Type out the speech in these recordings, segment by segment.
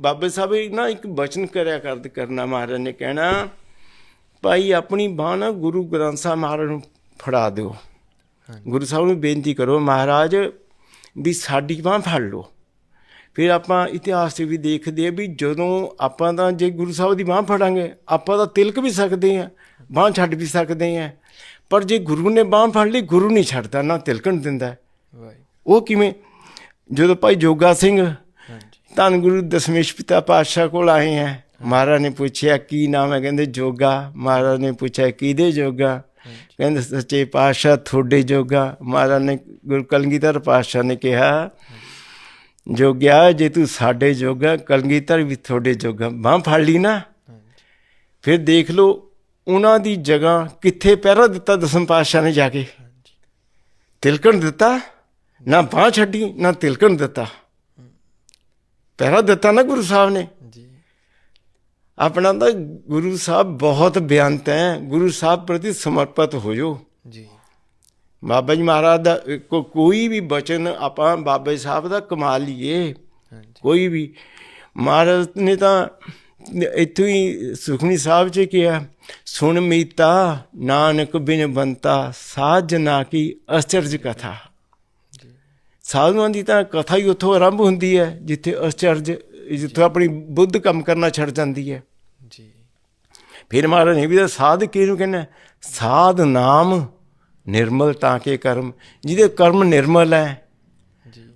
ਬਾਬੇ ਸਾਹਿਬ ਨਾ ਇੱਕ ਬਚਨ ਕਰਿਆ ਕਰਦ ਕਰਨਾ ਮਹਾਰਾਜ ਨੇ ਕਹਿਣਾ ਭਾਈ ਆਪਣੀ ਬਾਂਹ ਨਾ ਗੁਰੂ ਗ੍ਰੰਥ ਸਾਹਿਬ ਮਹਾਰਾਜ ਨੂੰ ਫੜਾ ਦਿਓ। ਗੁਰੂ ਸਾਹਿਬ ਨੂੰ ਬੇਨਤੀ ਕਰੋ ਮਹਾਰਾਜ ਵੀ ਸਾਡੀ ਬਾਂਹ ਫੜ ਲਓ। ਫਿਰ ਆਪਾਂ ਇਤਿਹਾਸ 'ਚ ਵੀ ਦੇਖਦੇ ਆ ਵੀ ਜਦੋਂ ਆਪਾਂ ਤਾਂ ਜੇ ਗੁਰੂ ਸਾਹਿਬ ਦੀ ਬਾਂਹ ਫੜਾਂਗੇ ਆਪਾਂ ਤਾਂ ਤਿਲਕ ਵੀ ਸਕਦੇ ਆ ਬਾਂਹ ਛੱਡ ਵੀ ਸਕਦੇ ਆ ਪਰ ਜੇ ਗੁਰੂ ਨੇ ਬਾਂਹ ਫੜ ਲਈ ਗੁਰੂ ਨਹੀਂ ਛੱਡਦਾ ਨਾ ਤਿਲਕਣ ਦਿੰਦਾ। ਉਹ ਕਿਵੇਂ? ਜਦੋਂ ਭਾਈ ਜੋਗਾ ਸਿੰਘ ਧੰਨ ਗੁਰੂ ਦਸ਼ਮੇਸ਼ ਪਿਤਾ ਪਾਤਸ਼ਾਹ ਕੋਲ ਆਏ ਹੈ। ਮਹਾਰਾਜ ਨੇ ਪੁੱਛਿਆ, ਕੀ ਨਾਮ ਹੈ? ਕਹਿੰਦੇ, ਜੋਗਾ। ਮਹਾਰਾਜ ਨੇ ਪੁੱਛਿਆ, ਕਿਹਦੇ ਜੋਗਾ? ਕਹਿੰਦੇ, ਸੱਚੇ ਪਾਤਸ਼ਾਹ ਤੁਹਾਡੇ ਜੋਗਾ। ਮਹਾਰਾਜ ਨੇ ਗੁਰੂ ਕਲਗੀਧਰ ਪਾਤਸ਼ਾਹ ਨੇ ਕਿਹਾ, ਜੋਗਿਆ, ਜੇ ਤੂੰ ਸਾਡੇ ਜੋਗਾ, ਕਲਗੀਧਰ ਵੀ ਤੁਹਾਡੇ ਜੋਗਾ। ਬਾਂਹ ਫੜ ਲਈ ਨਾ। ਫਿਰ ਦੇਖ ਲਓ, ਉਹਨਾਂ ਦੀ ਜਗ੍ਹਾ ਕਿੱਥੇ ਪਹਿਰਾ ਦਿੱਤਾ ਦਸਮ ਪਾਤਸ਼ਾਹ ਨੇ ਜਾ ਕੇ? ਤਿਲਕਣ ਦਿੱਤਾ? ਨਾ ਬਾਂਹ ਛੱਡੀ, ਨਾ ਤਿਲਕਣ ਦਿੱਤਾ। ਪਹਿਰਾ ਦਿੱਤਾ ਨਾ ਗੁਰੂ ਸਾਹਿਬ ਨੇ। ਜੀ। ਆਪਣਾ ਤਾਂ ਗੁਰੂ ਸਾਹਿਬ ਬਹੁਤ ਬੇਅੰਤ ਹੈ। ਗੁਰੂ ਸਾਹਿਬ ਪ੍ਰਤੀ ਸਮਰਪਿਤ ਹੋ ਜਾਓ ਜੀ। ਬਾਬਾ ਜੀ ਮਹਾਰਾਜ ਦਾ ਕੋਈ ਵੀ ਬਚਨ ਆਪਾਂ ਬਾਬਾ ਜੀ ਸਾਹਿਬ ਦਾ ਕਮਾ ਲਈਏ। ਕੋਈ ਵੀ। ਮਹਾਰਾਜ ਨੇ ਤਾਂ ਇੱਥੋਂ ਹੀ ਸੁਖਨੀ ਸਾਹਿਬ ਚ ਕਿਹਾ ਸੁਣ ਮੀਤਾ ਨਾਨਕ ਬਿਨ ਬੰਤਾ ਸਾਜ ਨਾ ਕੀ ਅਚਰਜ ਕਥਾ। ਸਾਧੂਆਂ ਦੀ ਤਾਂ ਕਥਾ ਹੀ ਉੱਥੋਂ ਆਰੰਭ ਹੁੰਦੀ ਹੈ ਜਿੱਥੇ ਅਚਰਜ ਜਿੱਥੋਂ ਆਪਣੀ ਬੁੱਧ ਕੰਮ ਕਰਨਾ ਛੱਡ ਜਾਂਦੀ ਹੈ। ਜੀ। ਫਿਰ ਮਹਾਰਾਜ ਨੇ ਵੀ ਤਾਂ ਸਾਧ ਕਿਹਨੂੰ ਕਹਿੰਦਾ ਸਾਧ ਨਾਮ ਨਿਰਮਲ ਤਾਂ ਕੇ ਕਰਮ ਜਿਹਦੇ ਕਰਮ ਨਿਰਮਲ ਹੈ।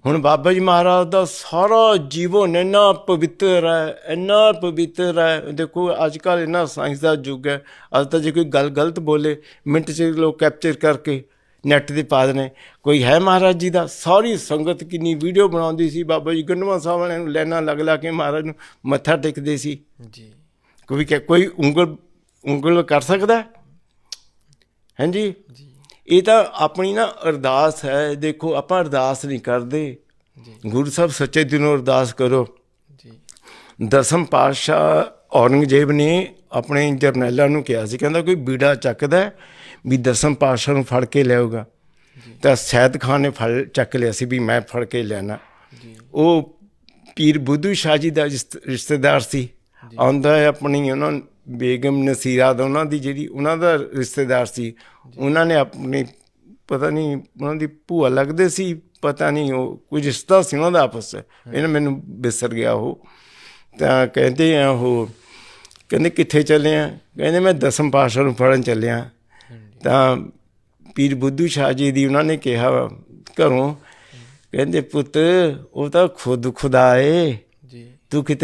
ਹੁਣ ਬਾਬਾ ਜੀ ਮਹਾਰਾਜ ਦਾ ਸਾਰਾ ਜੀਵਨ ਇੰਨਾ ਪਵਿੱਤਰ ਹੈ ਇੰਨਾ ਪਵਿੱਤਰ ਹੈ। ਦੇਖੋ ਅੱਜ ਕੱਲ ਇੰਨਾ ਸਾਇੰਸ ਦਾ ਯੁੱਗ ਹੈ। ਅੱਜ ਤਾਂ ਜੇ ਕੋਈ ਗੱਲ ਗਲਤ ਬੋਲੇ ਮਿੰਟ 'ਚ ਲੋਕ ਕੈਪਚਰ ਕਰਕੇ ਨੈਟ ਤੇ ਪਾ ਦੇਣੇ ਕੋਈ ਹੈ ਮਹਾਰਾਜ ਜੀ ਦਾ? ਸਾਰੀ ਸੰਗਤ ਕਿੰਨੀ ਵੀਡੀਓ ਬਣਾਉਂਦੀ ਸੀ। ਬਾਬਾ ਜੀ ਗੰਡਵਾ ਸਾਹਿਬ ਵਾਲਿਆਂ ਨੂੰ ਲੈਣਾ ਲੱਗ ਲਾ ਕੇ ਮਹਾਰਾਜ ਨੂੰ ਮੱਥਾ ਟੇਕਦੇ ਸੀ। ਜੀ। ਕੋਈ ਕਿ ਕੋਈ ਉਂਗਲ ਉਂਗਲ ਕਰ ਸਕਦਾ? ਹੈ? ਹਾਂਜੀ ਜੀ। ਇਹ ਤਾਂ ਆਪਣੀ ਨਾ ਅਰਦਾਸ ਹੈ। ਦੇਖੋ ਆਪਾਂ ਅਰਦਾਸ ਨਹੀਂ ਕਰਦੇ। ਜੀ। ਗੁਰੂ ਸਾਹਿਬ ਸੱਚੇ ਦਿਲੋਂ ਅਰਦਾਸ ਕਰੋ। ਜੀ। ਦਸਮ ਪਾਤਸ਼ਾਹ ਔਰੰਗਜ਼ੇਬ ਨੇ ਆਪਣੇ ਜਰਨੈਲਾਂ ਨੂੰ ਕਿਹਾ ਸੀ ਕਹਿੰਦਾ ਕੋਈ ਬੀੜਾ ਚੱਕਦਾ ਵੀ ਦਸਮ ਪਾਤਸ਼ਾਹ ਨੂੰ ਫੜ ਕੇ ਲਿਆਊਗਾ। ਤਾਂ ਸੈਦ ਖਾਨ ਨੇ ਫੜ ਚੱਕ ਲਿਆ ਸੀ ਵੀ ਮੈਂ ਫੜ ਕੇ ਲੈਣਾ ਉਹ ਪੀਰ ਬੁੱਧੂ ਸ਼ਾਹ ਜੀ ਦਾ ਰਿਸ਼ਤ- ਰਿਸ਼ਤੇਦਾਰ ਸੀ। ਆਉਂਦਾ ਹੈ ਆਪਣੀ ਉਹਨਾਂ ਬੇਗਮ ਨਸੀਰਾ ਦਾ ਉਹਨਾਂ ਦੀ ਜਿਹੜੀ ਉਹਨਾਂ ਦਾ ਰਿਸ਼ਤੇਦਾਰ ਸੀ ਉਹਨਾਂ ਨੇ ਆਪਣੀ ਪਤਾ ਨਹੀਂ ਉਹਨਾਂ ਦੀ ਭੂਆ ਲੱਗਦੇ ਸੀ ਪਤਾ ਨਹੀਂ ਉਹ ਕੁਝ ਰਿਸ਼ਤਾ ਸੀ ਉਹਨਾਂ ਦਾ ਆਪਸ 'ਚ ਇਹਨਾਂ ਮੈਨੂੰ ਵਿਸਰ ਗਿਆ ਉਹ। ਤਾਂ ਕਹਿੰਦੇ ਆ ਉਹ ਕਹਿੰਦੇ ਕਿੱਥੇ ਚੱਲੇ ਆ? ਕਹਿੰਦੇ ਮੈਂ ਦਸਮ ਪਾਤਸ਼ਾਹ ਨੂੰ ਫੜਨ ਚੱਲਿਆ ਤਾਂ ਪੀਰ ਬੁੱਧੂ ਸ਼ਾਹ ਜੀ ਦੀ ਉਹਨਾਂ ਨੇ ਕਿਹਾ ਘਰੋਂ ਕਹਿੰਦੇ ਪੁੱਤ ਉਹ ਤਾਂ ਖੁਦ ਖੁਦਾ ਏ। ਜੀ। ਤੂੰ ਕਿਤੇ